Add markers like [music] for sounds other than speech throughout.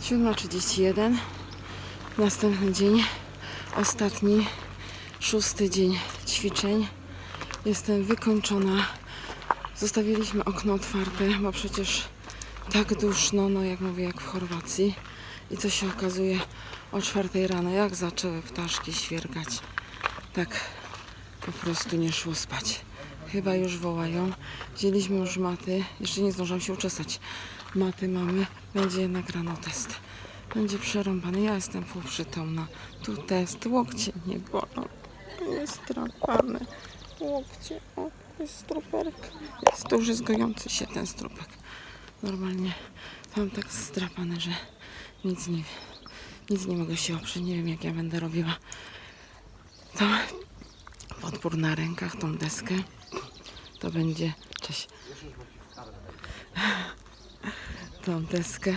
7.31. Następny dzień, ostatni, szósty dzień ćwiczeń. Jestem wykończona. Zostawiliśmy okno otwarte, bo przecież tak duszno, no jak mówię, jak w Chorwacji. I co się okazuje o czwartej rano, jak zaczęły ptaszki świergać, tak po prostu nie szło spać. Chyba już wołają. Wzięliśmy już maty. Jeszcze nie zdążyłam się uczesać. Maty mamy. Będzie jednak rano test. Będzie przerąbany. Ja jestem półprzytomna. Tu test. Łokcie nie bolą. Jest drapane. Łokcie. O, jest struperek. Jest duży, zgojący się ten strupek. Normalnie mam tak zdrapane, że nic nie nic nie mogę się oprzeć. Nie wiem, jak ja będę robiła. To podpór na rękach, tą deskę. To będzie. Cześć. Tą deskę.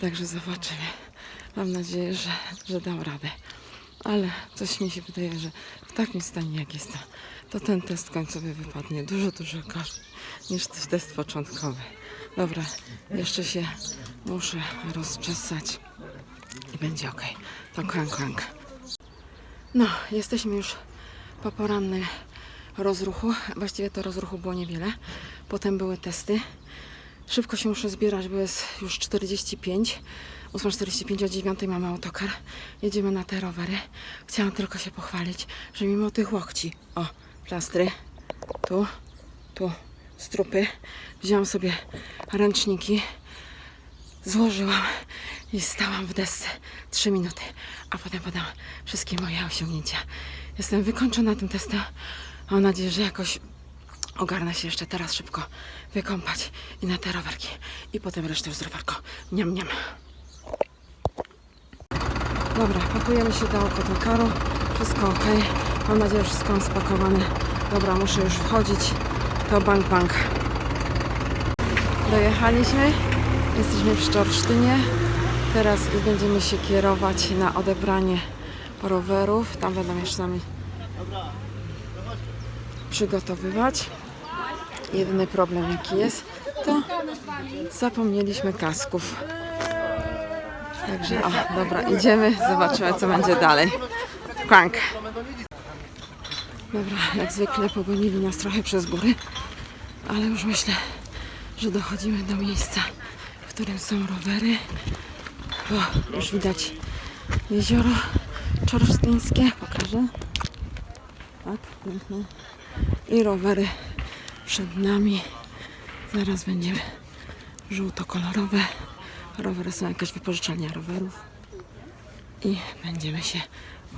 Także zobaczymy. Mam nadzieję, że, że dam radę. Ale coś mi się wydaje, że w takim stanie jak jestem, to ten test końcowy wypadnie dużo, dużo gorzej niż test początkowy. Dobra, jeszcze się muszę rozczesać i będzie ok. To klank, klank. No, jesteśmy już po porannym rozruchu. Właściwie to rozruchu było niewiele. Potem były testy. Szybko się muszę zbierać, bo jest już 45. 8.45 o 9 mamy autokar. Jedziemy na te rowery. Chciałam tylko się pochwalić, że mimo tych łokci, o, plastry, tu, tu, strupy, wziąłam sobie ręczniki, złożyłam i stałam w desce 3 minuty, a potem podam wszystkie moje osiągnięcia. Jestem wykończona tym testem. Mam nadzieję, że jakoś ogarnę się jeszcze teraz szybko wykąpać i na te rowerki. I potem resztę z rowerką. Niam, niam. Dobra, pakujemy się do autokaru. Wszystko ok. Mam nadzieję, że wszystko mam spakowane. Dobra, muszę już wchodzić. To bank, bank. Dojechaliśmy. Jesteśmy w Szczorsztynie. Teraz będziemy się kierować na odebranie rowerów. Tam będą jeszcze sami przygotowywać. Jedyny problem jaki jest, to zapomnieliśmy kasków. Także, o, dobra, idziemy, zobaczymy co będzie dalej. Klank. Dobra, jak zwykle pogonili nas trochę przez góry, ale już myślę, że dochodzimy do miejsca, w którym są rowery, bo już widać jezioro czorsztyńskie, pokażę. Tak, piękne. I rowery przed nami. Zaraz będziemy żółtokolorowe. Rowery są jakaś wypożyczalnia rowerów. I będziemy się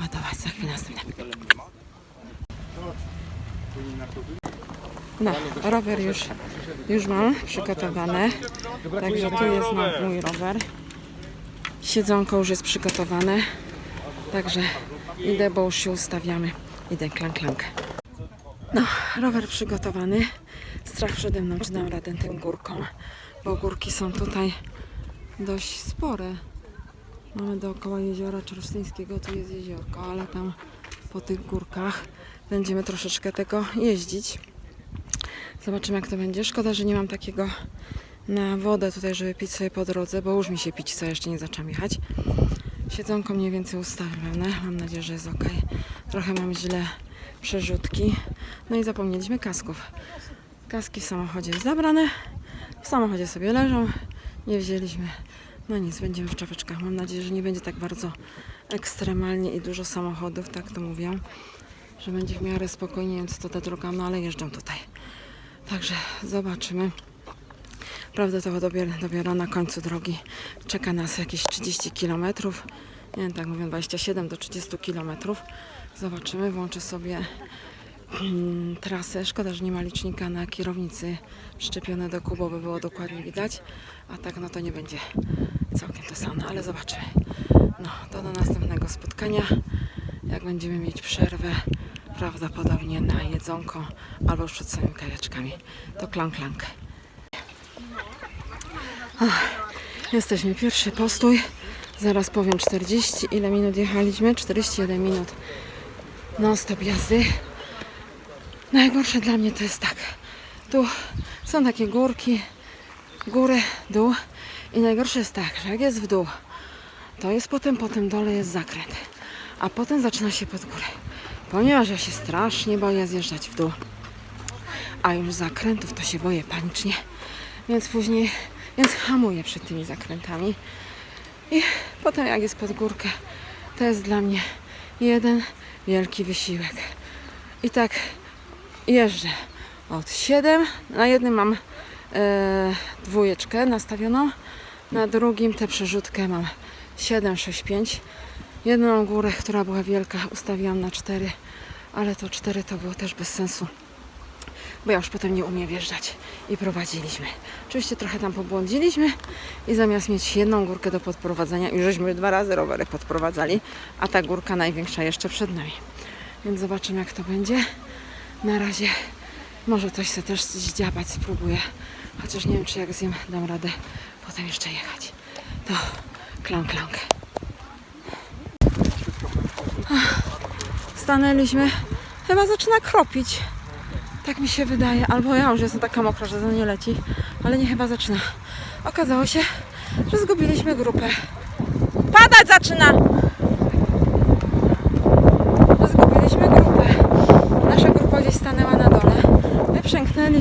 ładować za chwilę następne. No, rower już, już mam przygotowane. Także tu jest mój rower. Siedzonko już jest przygotowane. Także idę, bo już się ustawiamy. Idę klank, klank. No, rower przygotowany. Strach przede mną, czy dam radę tym górką, bo górki są tutaj dość spore. Mamy dookoła jeziora Czorsztyńskiego, tu jest jeziorko, ale tam po tych górkach będziemy troszeczkę tego jeździć. Zobaczymy jak to będzie. Szkoda, że nie mam takiego na wodę tutaj, żeby pić sobie po drodze, bo już mi się pić, co jeszcze nie zaczęłam jechać. Siedzonko mniej więcej ustawione. Mam nadzieję, że jest ok. Trochę mam źle przerzutki. No i zapomnieliśmy kasków. Kaski w samochodzie zabrane. W samochodzie sobie leżą. Nie wzięliśmy. No nic, będziemy w czapeczkach. Mam nadzieję, że nie będzie tak bardzo ekstremalnie i dużo samochodów, tak to mówią. Że będzie w miarę spokojnie, więc to ta droga, no ale jeżdżą tutaj. Także zobaczymy. To dopiero, dopiero na końcu drogi czeka nas jakieś 30 km. Nie wiem, tak mówią 27 do 30 km. Zobaczymy, włączę sobie mm, trasę. Szkoda, że nie ma licznika na kierownicy szczepione do kubu, by było dokładnie widać. A tak no to nie będzie całkiem to samo, ale zobaczymy. No, to do następnego spotkania. Jak będziemy mieć przerwę, prawdopodobnie na jedzonko albo już przed samymi kajaczkami. To klank, klank. Jesteśmy pierwszy postój. Zaraz powiem 40. Ile minut jechaliśmy? 41 minut. Non stop jazdy. Najgorsze dla mnie to jest tak. Tu są takie górki, górę, dół I najgorsze jest tak, że jak jest w dół, to jest potem po tym dole jest zakręt, a potem zaczyna się pod górę. Ponieważ ja się strasznie boję zjeżdżać w dół, a już zakrętów to się boję panicznie, więc później, więc hamuję przed tymi zakrętami. I potem jak jest pod górkę, to jest dla mnie jeden wielki wysiłek. I tak jeżdżę od 7. Na jednym mam e, dwójeczkę nastawioną, na drugim tę przerzutkę mam 7, 6, 5. Jedną górę, która była wielka, ustawiłam na 4, ale to 4 to było też bez sensu, bo ja już potem nie umiem wjeżdżać i prowadziliśmy. Oczywiście trochę tam pobłądziliśmy i zamiast mieć jedną górkę do podprowadzenia, już żeśmy dwa razy rowery podprowadzali, a ta górka największa jeszcze przed nami. Więc zobaczymy jak to będzie. Na razie może coś sobie też zdziabać, spróbuję. Chociaż nie wiem, czy jak zjem, dam radę potem jeszcze jechać. To klank, klank. Stanęliśmy. Chyba zaczyna kropić. Tak mi się wydaje. Albo ja już jestem taka mokra, że to nie leci. Ale nie chyba zaczyna. Okazało się, że zgubiliśmy grupę. Padać zaczyna! Zgubiliśmy grupę. Nasza grupa gdzieś stanęła na dole.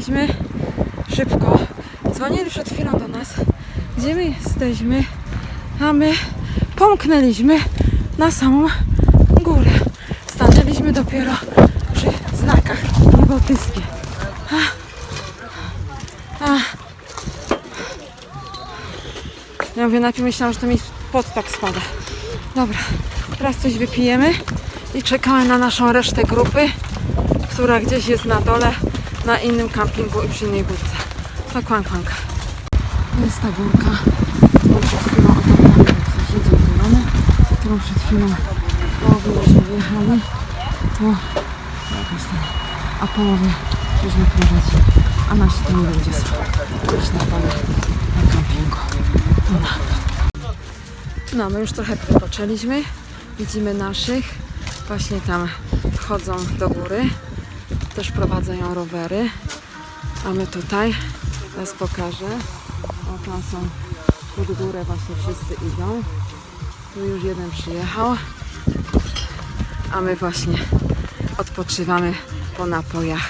My szybko. Dzwonili przed chwilą do nas, gdzie my jesteśmy, a my pomknęliśmy na samą górę. Stanęliśmy dopiero przy znakach. A. A. Ja mówię, najpierw myślałam, że to mi pot tak spada. Dobra, teraz coś wypijemy i czekamy na naszą resztę grupy, która gdzieś jest na dole, na innym kampingu i przy innej górce. To kłank, kłank. To jest ta górka, którą przed chwilą którą przed chwilą w połowie żeśmy wjechali. Tu jakaś tam, a połowę żeśmy prowadzili. A nasi to nie będzie. Gdzieś na dole, na kampingu. No, my już trochę wypoczęliśmy. Widzimy naszych. Właśnie tam wchodzą do góry. Też prowadzają rowery. A my tutaj, teraz pokażę. O, tam są pod górę właśnie wszyscy idą. Tu już jeden przyjechał. A my właśnie odpoczywamy po napojach.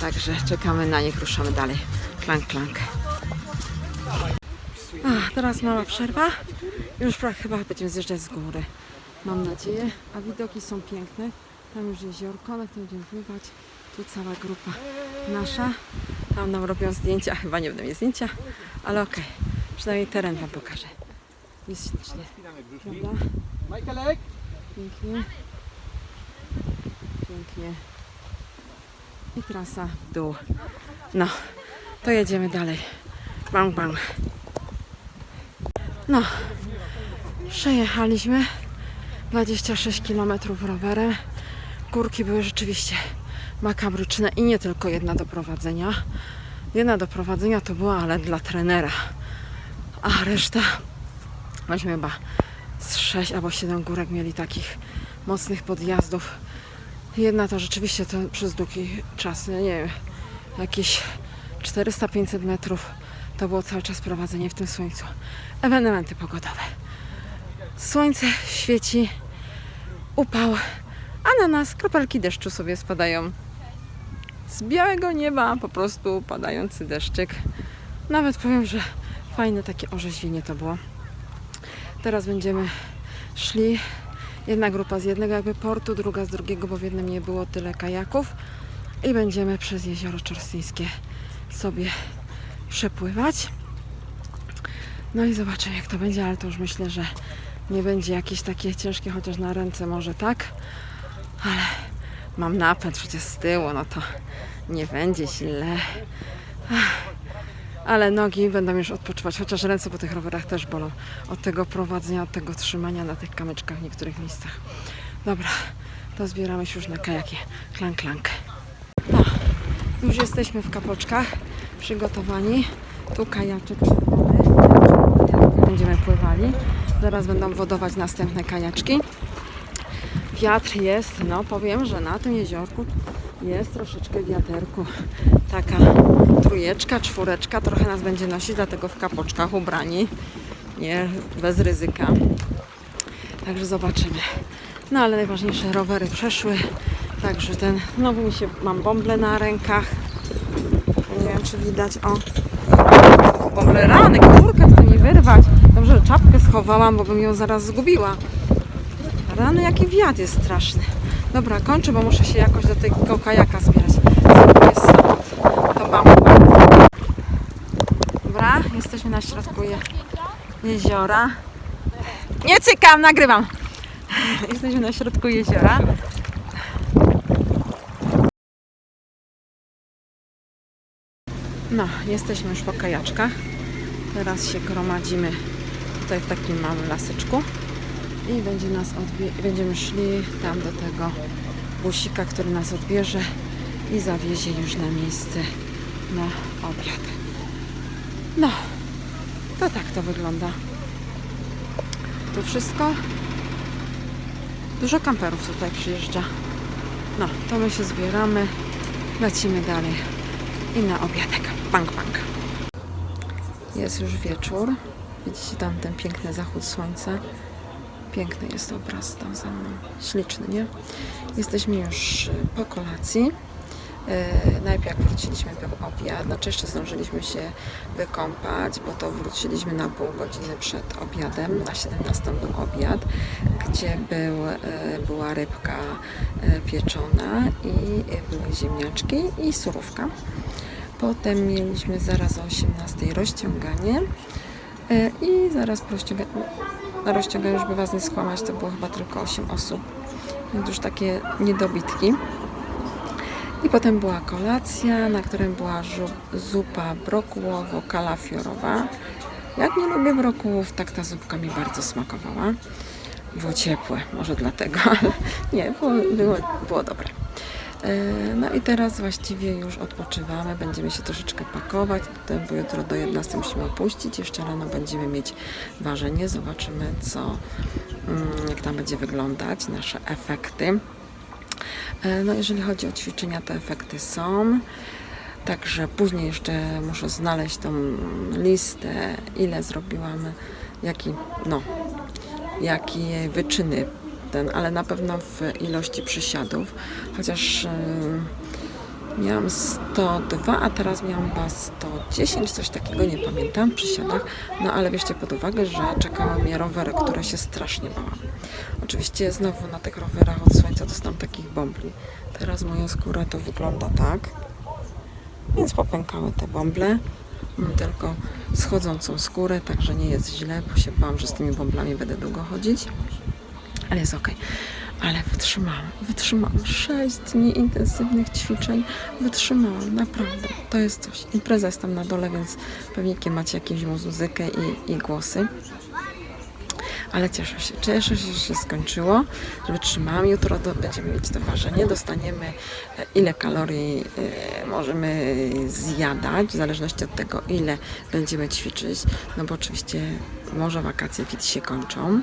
Także czekamy na nich, ruszamy dalej. Klank, klank. A, teraz mała przerwa. Już chyba będziemy zjeżdżać z góry. Mam nadzieję. A widoki są piękne. Tam już jeziorko, na którym będziemy pływać. Tu cała grupa nasza. Tam nam robią zdjęcia. Chyba nie będę mieć zdjęcia, ale okej. Przynajmniej teren Wam pokażę. Jest ślicznie. Prawda? Michaelek? Pięknie. Pięknie. I trasa w dół. No, to jedziemy dalej. Bang, bang. No, przejechaliśmy 26 km rowerem. Górki były rzeczywiście makabryczne i nie tylko jedna do prowadzenia. Jedna do prowadzenia to była, ale dla trenera. A reszta, myśmy chyba z 6 albo 7 górek mieli takich mocnych podjazdów. Jedna to rzeczywiście to przez długi czas, no nie wiem, jakieś 400-500 metrów to było cały czas prowadzenie w tym słońcu. Ewenementy pogodowe. Słońce świeci, upał, a na nas kropelki deszczu sobie spadają. Z białego nieba po prostu padający deszczyk. Nawet powiem, że fajne takie orzeźwienie to było. Teraz będziemy szli. Jedna grupa z jednego jakby portu, druga z drugiego, bo w jednym nie było tyle kajaków. I będziemy przez jezioro Czorstyńskie sobie przepływać. No i zobaczymy jak to będzie, ale to już myślę, że nie będzie jakieś takie ciężkie, chociaż na ręce może tak. Ale mam napęd przecież z tyłu, no to nie będzie źle. Ale nogi będą już odpoczywać, chociaż ręce po tych rowerach też bolą. Od tego prowadzenia, od tego trzymania na tych kamyczkach w niektórych miejscach. Dobra, to zbieramy się już na kajaki. Klank, klank. No, już jesteśmy w kapoczkach, przygotowani. Tu kajaczek. Będziemy pływali. Zaraz będą wodować następne kajaczki. Wiatr jest, no powiem, że na tym jeziorku jest troszeczkę wiaterku. taka trójeczka, czwóreczka. Trochę nas będzie nosić, dlatego w kapoczkach ubrani. Nie, bez ryzyka. Także zobaczymy. No ale najważniejsze, rowery przeszły. Także ten, znowu mi się, mam bąble na rękach. Widać, o. Bąble rany, kurkę chce mi wyrwać. Dobrze, że czapkę schowałam, bo bym ją zaraz zgubiła. Rany, jaki wiatr jest straszny. Dobra, kończę, bo muszę się jakoś do tego kajaka zbierać. Jest samochód. To mam. Dobra, jesteśmy na środku je, jeziora. Nie cykam, nagrywam. [laughs] Jesteśmy na środku jeziora. No, jesteśmy już po kajaczkach. Teraz się gromadzimy tutaj w takim małym laseczku i będzie nas będziemy szli tam do tego busika, który nas odbierze i zawiezie już na miejsce na obiad. No, to tak to wygląda. To wszystko. Dużo kamperów tutaj przyjeżdża. No, to my się zbieramy, lecimy dalej i na obiadek. Bank, bank. Jest już wieczór. Widzicie tam ten piękny zachód słońca. Piękny jest obraz tam za mną. Śliczny, nie? Jesteśmy już y, po kolacji. E, Najpierw jak wróciliśmy był obiad, znaczy jeszcze zdążyliśmy się wykąpać, bo to wróciliśmy na pół godziny przed obiadem, na 17 był obiad, gdzie był, e, była rybka e, pieczona i e, były ziemniaczki i surówka. Potem mieliśmy zaraz o 18 rozciąganie e, i zaraz po rozciąganiu, na rozciąganiu, żeby Was nie skłamać, to było chyba tylko 8 osób, więc już takie niedobitki. I potem była kolacja, na którym była zupa brokułowo-kalafiorowa. Jak nie lubię brokułów, tak ta zupka mi bardzo smakowała. Było ciepłe, może dlatego, [laughs] ale nie, było, było, było dobre. E, No i teraz właściwie już odpoczywamy, będziemy się troszeczkę pakować, bo jutro do 11 musimy opuścić, jeszcze rano będziemy mieć ważenie, zobaczymy co, mm, jak tam będzie wyglądać, nasze efekty. E, No jeżeli chodzi o ćwiczenia, to efekty są. Także później jeszcze muszę znaleźć tą listę, ile zrobiłam, jaki, no, jakie wyczyny ten, ale na pewno w ilości przysiadów. Chociaż e, miałam 102, a teraz miałam chyba 110, coś takiego, nie pamiętam, w przysiadach. No ale bierzcie pod uwagę, że czekały mnie rowery, które się strasznie bałam. Oczywiście znowu na tych rowerach od słońca dostałam takich bąbli. Teraz moja skóra to wygląda tak. Więc popękały te bąble. Mam tylko schodzącą skórę, także nie jest źle, bo się bałam, że z tymi bąblami będę długo chodzić. Ale jest ok. Ale wytrzymałam, wytrzymałam 6 dni intensywnych ćwiczeń. Wytrzymałam, naprawdę. To jest coś. Impreza jest tam na dole, więc pewnie macie jakąś muzykę i, i głosy. Ale cieszę się, cieszę się, że się skończyło, że wytrzymałam. Jutro do, będziemy mieć to ważenie, dostaniemy e, ile kalorii e, możemy zjadać, w zależności od tego, ile będziemy ćwiczyć. No bo oczywiście może wakacje fit się kończą,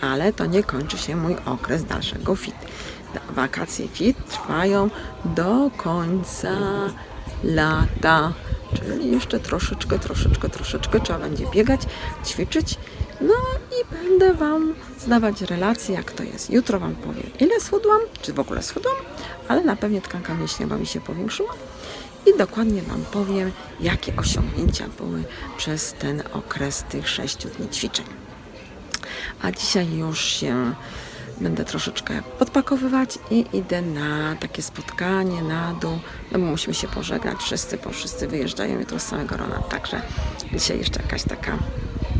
ale to nie kończy się mój okres dalszego fit. Wakacje fit trwają do końca lata. Czyli jeszcze troszeczkę, troszeczkę, troszeczkę trzeba będzie biegać, ćwiczyć. No i będę Wam zdawać relacje, jak to jest. Jutro Wam powiem, ile schudłam, czy w ogóle schudłam, ale na pewno tkanka mięśniowa mi się powiększyła. I dokładnie Wam powiem, jakie osiągnięcia były przez ten okres tych 6 dni ćwiczeń. A dzisiaj już się będę troszeczkę podpakowywać i idę na takie spotkanie na dół, no bo musimy się pożegnać wszyscy, bo wszyscy wyjeżdżają jutro z samego rana, także dzisiaj jeszcze jakaś taka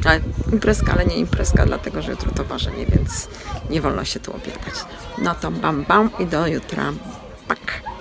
ale imprezka, ale nie imprezka, dlatego że jutro to ważenie, więc nie wolno się tu obiadać. No to bam bam i do jutra. Pak.